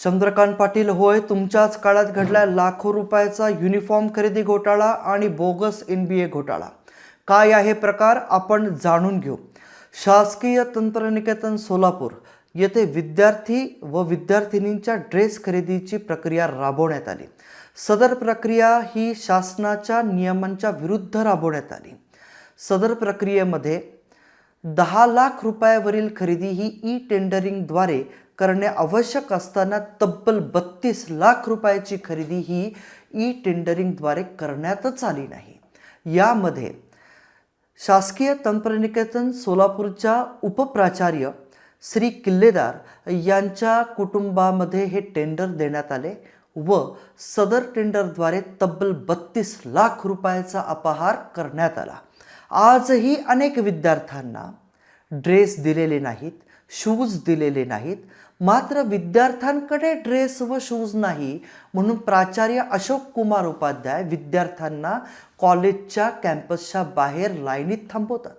चंद्रकांत पाटील होय तुमच्याच काळात घडला लाखो रुपयाचा युनिफॉर्म खरेदी घोटाळा आणि बोगस एन बी ए घोटाळा. काय आहे प्रकार? आपण जाणून घेऊ. शासकीय तंत्रनिकेतन सोलापूर येथे विद्यार्थी व विद्यार्थिनींच्या ड्रेस खरेदीची प्रक्रिया राबवण्यात आली. सदर प्रक्रिया ही शासनाच्या नियमांच्या विरुद्ध राबवण्यात आली. सदर प्रक्रियेमध्ये दहा लाख रुपयावरील खरेदी ही ई टेंडरिंगद्वारे करणे आवश्यक असताना तब्बल बत्तीस लाख रुपयाची खरेदी ही ई टेंडरिंगद्वारे करण्यातच आली नाही. यामध्ये शासकीय तंत्रनिकेतन सोलापूरच्या उपप्राचार्य श्री किल्लेदार यांच्या कुटुंबामध्ये हे टेंडर देण्यात आले व सदर टेंडरद्वारे तब्बल बत्तीस लाख रुपयाचा अपहार करण्यात आला. आजही अनेक विद्यार्थ्यांना ड्रेस दिलेले नाहीत शूज दिलेले नाहीत मात्र विद्यार्थ्यांकडे ड्रेस व शूज नाही म्हणून प्राचार्य अशोक कुमार उपाध्याय विद्यार्थ्यांना कॉलेजच्या कॅम्पसच्या बाहेर लाईनीत थांबवतात.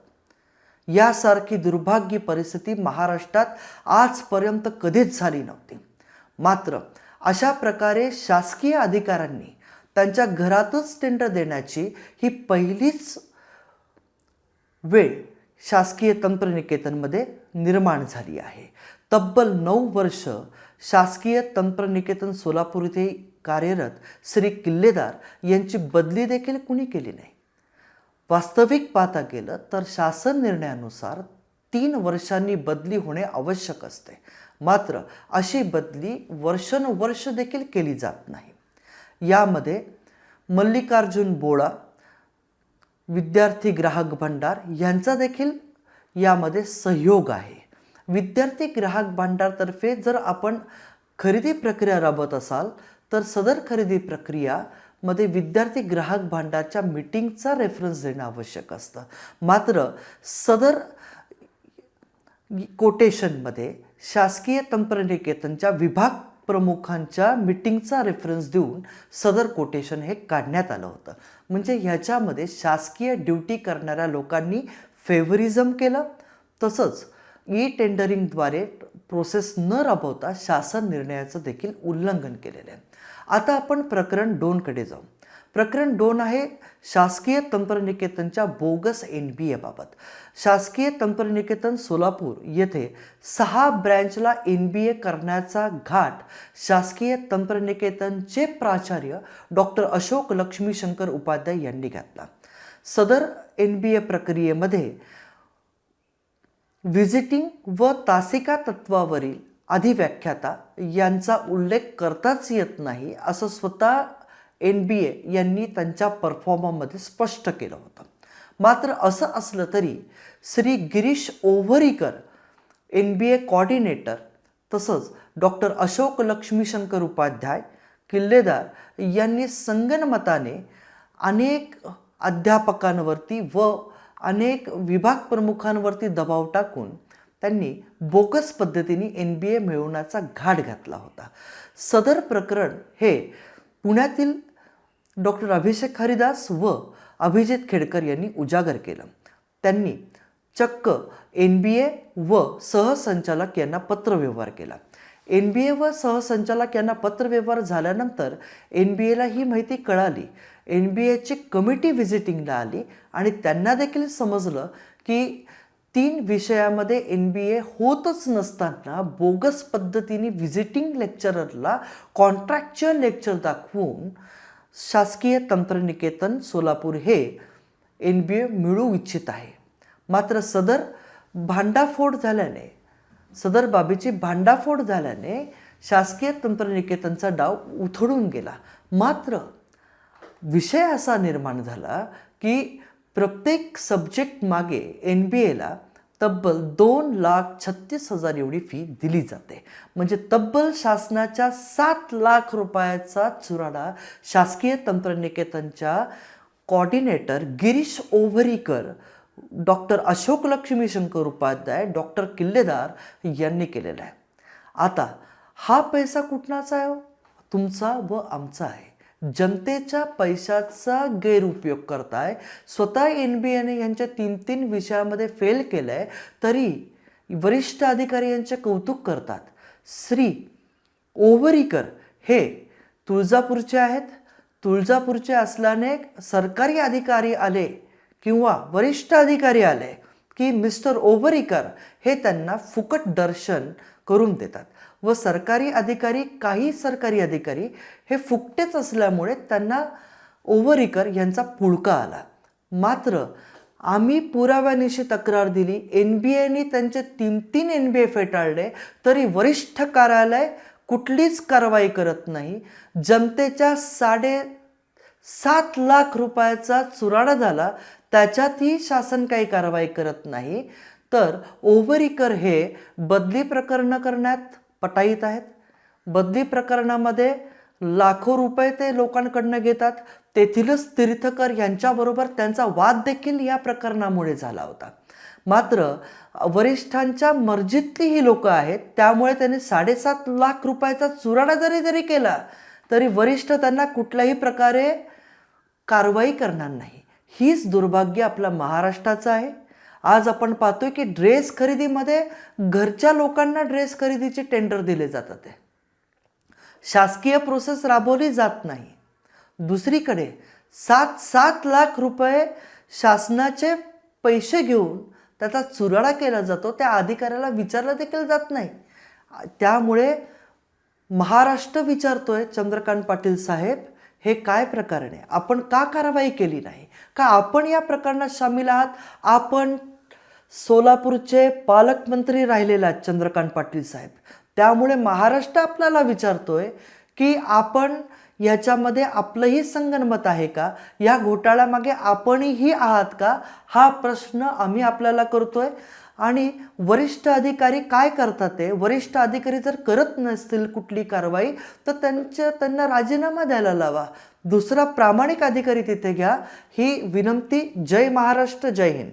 यासारखी दुर्भाग्य परिस्थिती महाराष्ट्रात आजपर्यंत कधीच झाली नव्हती. मात्र अशा प्रकारे शासकीय अधिकाऱ्यांनी त्यांच्या घरातच टेंडर देण्याची ही पहिलीच वेळ शासकीय तंत्रनिकेतनमध्ये निर्माण झाली आहे. तब्बल नऊ वर्ष शासकीय तंत्रनिकेतन सोलापूर येथे कार्यरत श्री किल्लेदार यांची बदली देखील कुणी केली नाही. वास्तविक पाहता गेलं तर शासन निर्णयानुसार तीन वर्षांनी बदली होणे आवश्यक असते. मात्र अशी बदली वर्षानुवर्ष देखील केली जात नाही. यामध्ये मल्लिकार्जुन बोळा विद्यार्थी ग्राहक भंडार यांचा देखील यामध्ये सहयोग आहे. विद्यार्थी ग्राहक भांडारतर्फे जर आपण खरेदी प्रक्रिया राबवत असाल तर सदर खरेदी प्रक्रिया मध्ये विद्यार्थी ग्राहक भांडारच्या मीटिंगचा रेफरन्स देणं आवश्यक असतं. मात्र सदर कोटेशनमध्ये शासकीय तंत्रनिकेतनच्या विभाग प्रमुखांच्या मीटिंगचा रेफरन्स देऊन सदर कोटेशन हे काढण्यात आलं होतं. म्हणजे ह्याच्यामध्ये शासकीय ड्युटी करणाऱ्या लोकांनी फेवरिझम केलं तसंच ई टेंडरिंगद्वारे प्रोसेस न राबवता शासन निर्णयाचं देखील उल्लंघन केलेलं आहे. आता आपण प्रकरण दोनकडे जाऊ. प्रकरण दोन आहे शासकीय तंत्रनिकेतनच्या बोगस एन बी एबाबत शासकीय तंत्रनिकेतन सोलापूर येथे सहा ब्रँचला एन बी ए करण्याचा घाट शासकीय तंत्रनिकेतनचे प्राचार्य डॉक्टर अशोक लक्ष्मीशंकर उपाध्याय यांनी घातला. सदर एन बी ए प्रक्रियेमध्ये व्हिजिटिंग व तासिका तत्वावरील अधिव्याख्याता यांचा उल्लेख करताच येत नाही असं स्वतः एन बी ए यांनी त्यांच्या परफॉर्ममध्ये स्पष्ट केलं होतं. मात्र असं असलं तरी Shri Girish Ovharikar N B A coordinator तसंच डॉक्टर अशोक लक्ष्मीशंकर उपाध्याय किल्लेदार यांनी संगनमताने अनेक अध्यापकांवरती व अनेक विभाग प्रमुखांवरती दबाव टाकून त्यांनी बोगस पद्धतीने एन बी ए मिळवण्याचा घाट घातला होता. सदर प्रकरण हे पुण्यातील डॉक्टर अभिषेक हरिदास व अभिजित खेडकर यांनी उजागर केलं. त्यांनी चक्क एन बी ए व सहसंचालक यांना पत्रव्यवहार केला. एन बी ए व सहसंचालक यांना पत्रव्यवहार झाल्यानंतर एन बी एला ही माहिती कळाली. एन बी एची कमिटी व्हिजिटिंगला आली आणि त्यांना देखील समजलं की तीन विषयामध्ये एन बी ए होतच नसताना बोगस पद्धतीने व्हिजिटिंग लेक्चररला कॉन्ट्रॅक्च्युअल लेक्चर दाखवून शासकीय तंत्रनिकेतन सोलापूर हे एन बी ए मिळू इच्छित आहे. मात्र सदर भांडाफोड झाल्याने सदर बाबीची भांडाफोड झाल्याने शासकीय तंत्रनिकेतनचा डाव उथळून गेला. मात्र विषय असा निर्माण झाला की प्रत्येक सब्जेक्ट मागे एन बी एला तब्बल दोन लाख छत्तीस हजार एवढी फी दिली जाते. म्हणजे तब्बल शासनाच्या सात लाख रुपयाचा चुराडा शासकीय तंत्रनिकेतनच्या coordinator Girish Ovharikar doctor Ashok Laxmi Shankar Upadhyay doctor Killedar यांनी केलेला आहे. आता हा पैसा कुठनाचा आहे हो? तुमचा व आमचा आहे. जनतेच्या पैशाचा गैरउपयोग करताय. स्वतः एन बी एने यांच्या तीन तीन विषयामध्ये फेल केलं आहे तरी वरिष्ठ अधिकारी यांचे कौतुक करतात. श्री ओवरीकर हे तुळजापूरचे आहेत. तुळजापूरचे असल्याने सरकारी अधिकारी आले. किंवा वरिष्ठ अधिकारी आले की मिस्टर ओबरीकर हे त्यांना फुकट दर्शन करून देतात व सरकारी अधिकारी काही सरकारी अधिकारी हे फुकटेच असल्यामुळे त्यांना ओव्हरीकर यांचा पुळका आला. मात्र आम्ही पुराव्यानिशी तक्रार दिली. एन बी एने त्यांचे तीन तीन एन बी ए फेटाळले तरी वरिष्ठ कार्यालय कुठलीच कारवाई करत नाही. जनतेच्या साडे सात लाख रुपयाचा चुराडा झाला. त्याच्यातही शासन काही कारवाई करत नाही. तर ओव्हरीकर हे बदली प्रकरणं करण्यात पटाईत आहेत. बदली प्रकरणामध्ये लाखो रुपये ते लोकांकडनं घेतात. तेथीलच तीर्थकर यांच्याबरोबर त्यांचा वाद देखील या प्रकरणामुळे झाला होता. मात्र वरिष्ठांच्या मर्जीतली ही लोकं आहेत. त्यामुळे त्यांनी साडेसात लाख रुपयाचा चुराडा जरी जरी केला तरी वरिष्ठ त्यांना कुठल्याही प्रकारे कारवाई करणार नाही. हीच दुर्भाग्य आपला महाराष्ट्राचं आहे. आज आपण पाहतोय की ड्रेस खरेदीमध्ये घरच्या लोकांना ड्रेस खरेदीचे टेंडर दिले जातात शासकीय प्रोसेस राबवली जात नाही. दुसरीकडे सात सात लाख रुपये शासनाचे पैसे घेऊन त्याचा चुराडा केला जातो. त्या अधिकाऱ्याला विचारलं देखील जात नाही. त्यामुळे महाराष्ट्र विचारतोय चंद्रकांत पाटील साहेब हे काय प्रकरण आहे? आपण का कारवाई केली नाही? का आपण या प्रकरणात सामील आहात? आपण सोलापूरचे पालकमंत्री राहिलेले आहेत चंद्रकांत पाटील साहेब. त्यामुळे महाराष्ट्र आपल्याला विचारतोय की आपण याच्यामध्ये आपलंही संगनमत आहे का? या घोटाळ्यामागे आपणही आहात का? हा प्रश्न आम्ही आपल्याला करतोय. आणि वरिष्ठ अधिकारी काय करतात ते? वरिष्ठ अधिकारी जर करत नसतील कुठली कारवाई तर त्यांच्या त्यांना राजीनामा द्यायला लावा. दुसरा प्रामाणिक अधिकारी तिथे घ्या. ही विनंती जय महाराष्ट्र जय हिंद.